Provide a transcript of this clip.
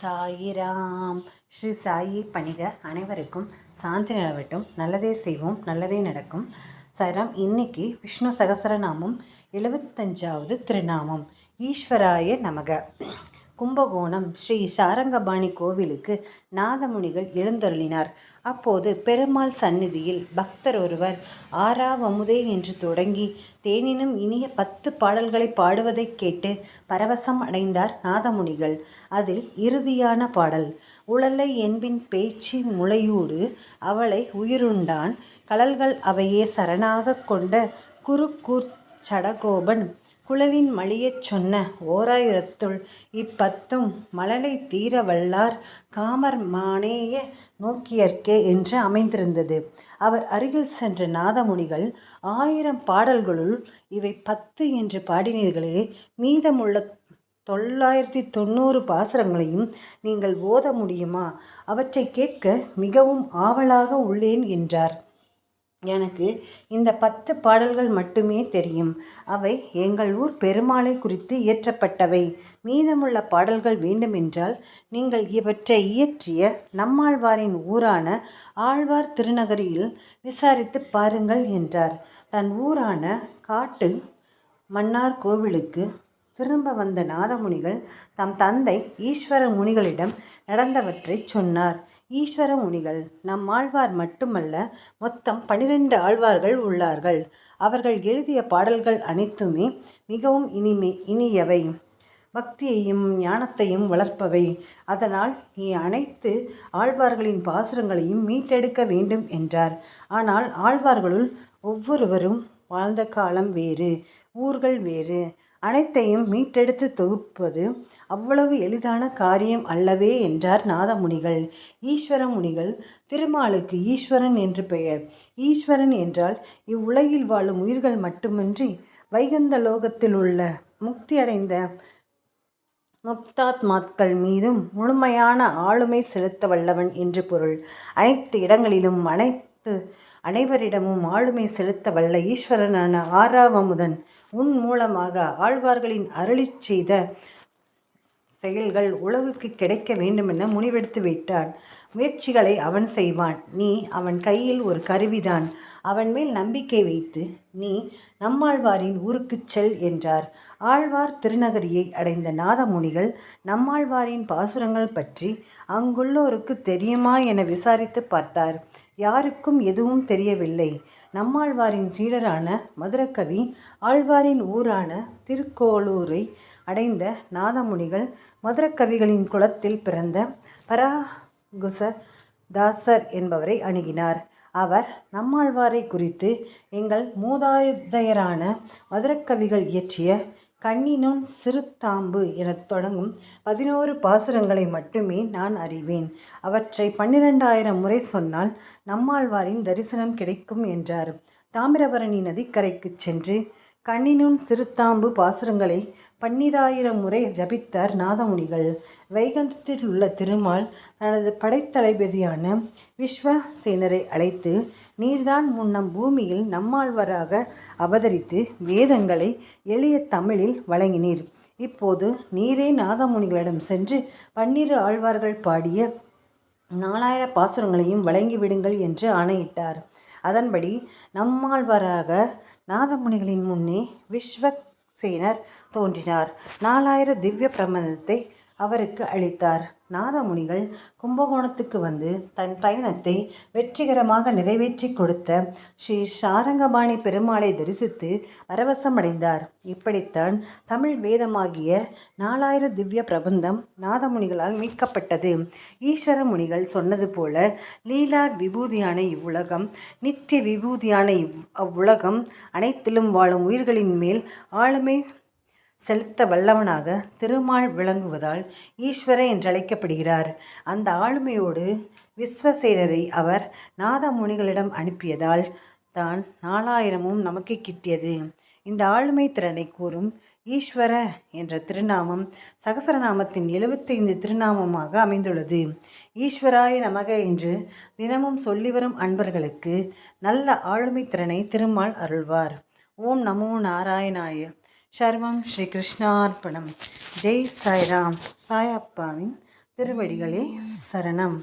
சாயிராம். ஸ்ரீ சாயி பணிக அனைவருக்கும் சாந்தி நிலவட்டும். நல்லதே செய்வோம் நல்லதே நடக்கும். சாயிராம் இன்னைக்கு விஷ்ணு சகசரநாமம் எழுபத்தஞ்சாவது திருநாமம். ஈஸ்வராய நமக. கும்பகோணம் ஸ்ரீ சாரங்கபாணி கோவிலுக்கு நாதமுனிகள் எழுந்தருளினார். அப்போது பெருமாள் சந்நிதியில் பக்தர் ஒருவர் ஆறாவமுதே என்று தொடங்கி தேனினும் இனிய பத்து பாடல்களை பாடுவதைக் கேட்டு பரவசம் அடைந்தார் நாதமுனிகள். அதில் இறுதியான பாடல் உழலை என்பின் பேச்சு முளையூடு அவளை உயிருண்டான். கடல்கள் அவையே சரணாகக் கொண்ட குருக்கூர் சடகோபன். குழலின் மழியச் சொன்ன ஓராயிரத்துள் இப்பத்தும் மழலை தீர வல்லார் காமர் மானேய நோக்கியற்கே என்று அமைந்திருந்தது. அவர் அருகில் சென்ற நாதமுனிகள் ஆயிரம் பாடல்களுள் இவை பத்து என்று பாடினீர்களே மீதமுள்ள தொள்ளாயிரத்தி தொண்ணூறு பாசுரங்களையும் நீங்கள் ஓத முடியுமா? அவற்றை கேட்க மிகவும் ஆவலாக உள்ளேன் என்றார். எனக்கு இந்த பத்து பாடல்கள் மட்டுமே தெரியும். அவை எங்கள் ஊர் பெருமாளை குறித்து இயற்றப்பட்டவை. மீதமுள்ள பாடல்கள் வேண்டுமென்றால் நீங்கள் இவற்றை இயற்றிய நம்மாழ்வாரின் ஊரான ஆழ்வார் திருநகரியில் விசாரித்து பாருங்கள் என்றார். தன் ஊரான காட்டு மன்னார் கோவிலுக்கு திரும்ப வந்த நாதமுனிகள் தம் தந்தை ஈஸ்வர முனிகளிடம் நடந்தவற்றை சொன்னார். ஈஸ்வர முனிகள் நம் ஆழ்வார் மட்டுமல்ல மொத்தம் பனிரெண்டு ஆழ்வார்கள் உள்ளார்கள். அவர்கள் எழுதிய பாடல்கள் அனைத்துமே மிகவும் இனிமை இனியவை. பக்தியையும் ஞானத்தையும் வளர்ப்பவை. அதனால் நீ அனைத்து ஆழ்வார்களின் பாசுரங்களையும் மீட்டெடுக்க வேண்டும் என்றார். ஆனால் ஆழ்வார்களுள் ஒவ்வொருவரும் வாழ்ந்த காலம் வேறு ஊர்கள் வேறு. அனைத்தையும் மீட்டெடுத்து தொகுப்பது அவ்வளவு எளிதான காரியம் அல்லவே என்றார் நாதமுனிகள். ஈஸ்வர முனிகள் திருமாலுக்கு ஈஸ்வரன் என்று பெயர். ஈஸ்வரன் என்றால் இவ்வுலகில் வாழும் உயிர்கள் மட்டுமின்றி வைகந்த லோகத்தில் உள்ள முக்தி அடைந்த முக்தாத்மாக்கள் மீதும் முழுமையான ஆளுமை செலுத்த வல்லவன் என்று பொருள். அனைத்து இடங்களிலும் அனைத்து அனைவரிடமும் ஆளுமை செலுத்த வல்ல ஈஸ்வரனான ஆறாவமுதன். உன் மூலமாக ஆழ்வார்களின் அருளிச் செய்த செயல்கள் உலகுக்கு கிடைக்க வேண்டுமென முடிவெடுத்து விட்டான் முயற்சிகளை அவன் செய்வான். நீ அவன் கையில் ஒரு கருவிதான். அவன் மேல் நம்பிக்கை வைத்து நீ நம்மாழ்வாரின் ஊருக்குச் செல் என்றார். ஆழ்வார் திருநகரியை அடைந்த நாதமுனிகள் நம்மாழ்வாரின் பாசுரங்கள் பற்றி அங்குள்ளோருக்கு தெரியுமா என விசாரித்து பார்த்தார். யாருக்கும் எதுவும் தெரியவில்லை. நம்மாழ்வாரின் சீடரான மதுரக்கவி ஆழ்வாரின் ஊரான திருக்கோளூரை அடைந்த நாதமுனிகள் மதுரக்கவிகளின் குலத்தில் பிறந்த பராகுச தாசர் என்பவரை அணுகினார். அவர் நம்மாழ்வாரை குறித்து எங்கள் மூதாதையரான மதுரக்கவிகள் இயற்றிய கண்ணினும் சிறுத்தாம்பு எனத் தொடங்கும் பதினோரு பாசுரங்களை மட்டுமே நான் அறிவேன். அவற்றை பன்னிரண்டாயிரம் முறை சொன்னால் நம்மாழ்வாரின் தரிசனம் கிடைக்கும் என்றார். தாமிரபரணி நதிக்கரைக்குச் சென்று கண்ணினும் சிறுத்தாம்பு பாசுரங்களை பன்னிராயிரம் முறை ஜபித்தார் நாதமுனிகள். வைகந்தத்தில் உள்ள திருமால் தனது படைத்தளபதியான விஸ்வசேனரை அழைத்து நீர்தான் முன்னம் பூமியில் நம்மாழ்வராக அவதரித்து வேதங்களை எளிய தமிழில் வழங்கினீர். இப்போது நீரே நாதமுனிகளிடம் சென்று பன்னிரு ஆழ்வார்கள் பாடிய நாலாயிர பாசுரங்களையும் வழங்கிவிடுங்கள் என்று ஆணையிட்டார். அதன்படி நம்மாழ்வராக நாதமுனிகளின் முன்னே விஸ்வசேனர் தோன்றினார். நாலாயிர திவ்ய பிரபந்தத்தை அவருக்கு அளித்தார். நாதமுனிகள் கும்பகோணத்துக்கு வந்து தன் பயணத்தை வெற்றிகரமாக நிறைவேற்றி கொடுத்த ஸ்ரீ சாரங்கபாணி பெருமாளை தரிசித்து பரவசமடைந்தார். இப்படித்தான் தமிழ் வேதமாகிய நாலாயிர திவ்ய பிரபந்தம் நாதமுனிகளால் மீட்கப்பட்டது. ஈஸ்வர முனிகள் சொன்னது போல லீலா விபூதியான இவ்வுலகம் நித்திய விபூதியான இவ் அவ்வுலகம் அனைத்திலும் வாழும் உயிர்களின் மேல் ஆளுமை செலுத்த வல்லவனாக திருமால் விளங்குவதால் ஈஸ்வர என்றழைக்கப்படுகிறார். அந்த ஆளுமையோடு விஸ்வசேனரை அவர் நாதமுனிகளிடம் அனுப்பியதால் தான் நாலாயிரமும் நமக்கு கிட்டியது. இந்த ஆளுமை திறனை கூறும் ஈஸ்வர என்ற திருநாமம் சகசரநாமத்தின் எழுபத்தைந்து திருநாமமாக அமைந்துள்ளது. ஈஸ்வராய நமக என்று தினமும் சொல்லி வரும் அன்பர்களுக்கு நல்ல ஆளுமை திறனை திருமால் அருள்வார். ஓம் நமோ நாராயணாய. சர்வம் ஸ்ரீ கிருஷ்ணார்ப்பணம் ஜெய் சாய்ராம் சாயப்பாவின் திருவடிகளே சரணம்.